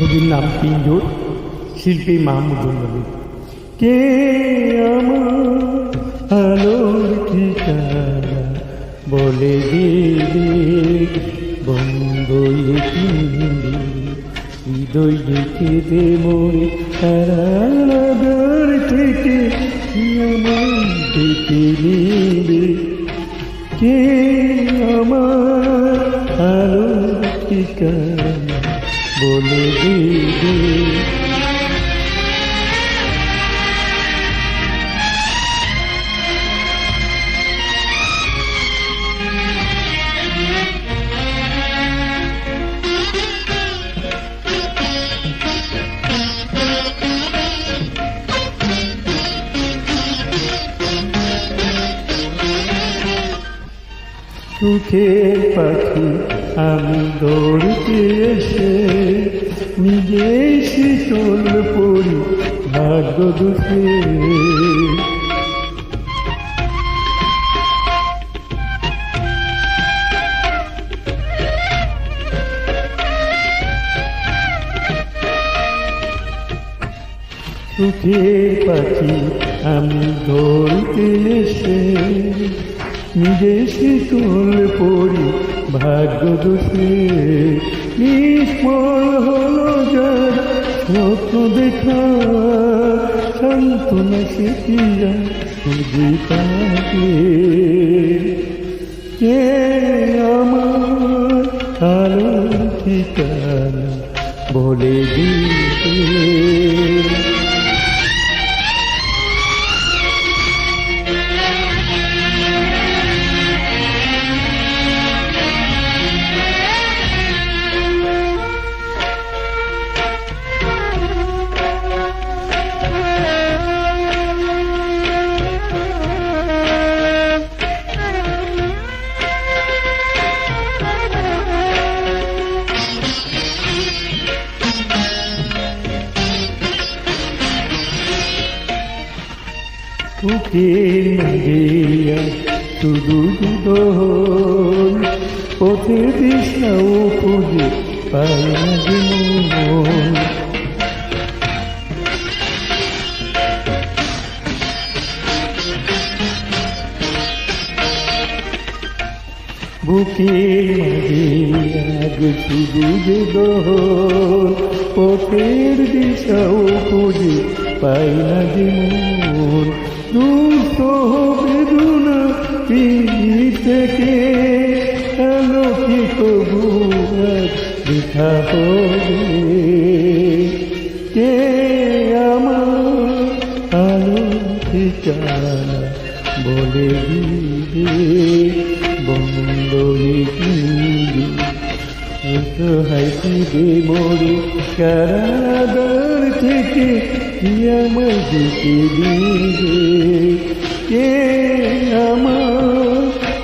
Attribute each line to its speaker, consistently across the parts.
Speaker 1: ছবির নাম পিঞ্জর, শিল্পী মাহমুদুল নবী। কে আমার বলে দিলে? বন্ধই পিঞ্জি হৃদয় দেখে দে থেকে আমার দেখে নিবে কে আমার বলে দিবে। সুখের পাখি আমি দৌড়তে এসে নিজে শীতল পড়ি ভাগ্য দুঃখে। সুখের পাখি আমি ধরতে এসে নিজে শীতল পড়ি ভাগ্য দোষে। নিষ্ফল হলো যার স্বপ্ন দেখা। সান্ত্বনা সেটিরা খুঁজে তাকে। কে আমার আলো ঠিকানা বলে দিতে? বুকের মাঝে আজ শুধু দুদল পথে দিশাও খুঁজে পাই না মন। বুকের মাঝে শুধু যে পথের দিশাও খুঁজে পাই না যে থেকে আলোকে তবু দেখা হবে কে আমার আলো বলে দিবে কিন্তু হাইতে মরে কারাগার থেকে কি আমার দিতে দিবে? কে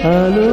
Speaker 1: Alô?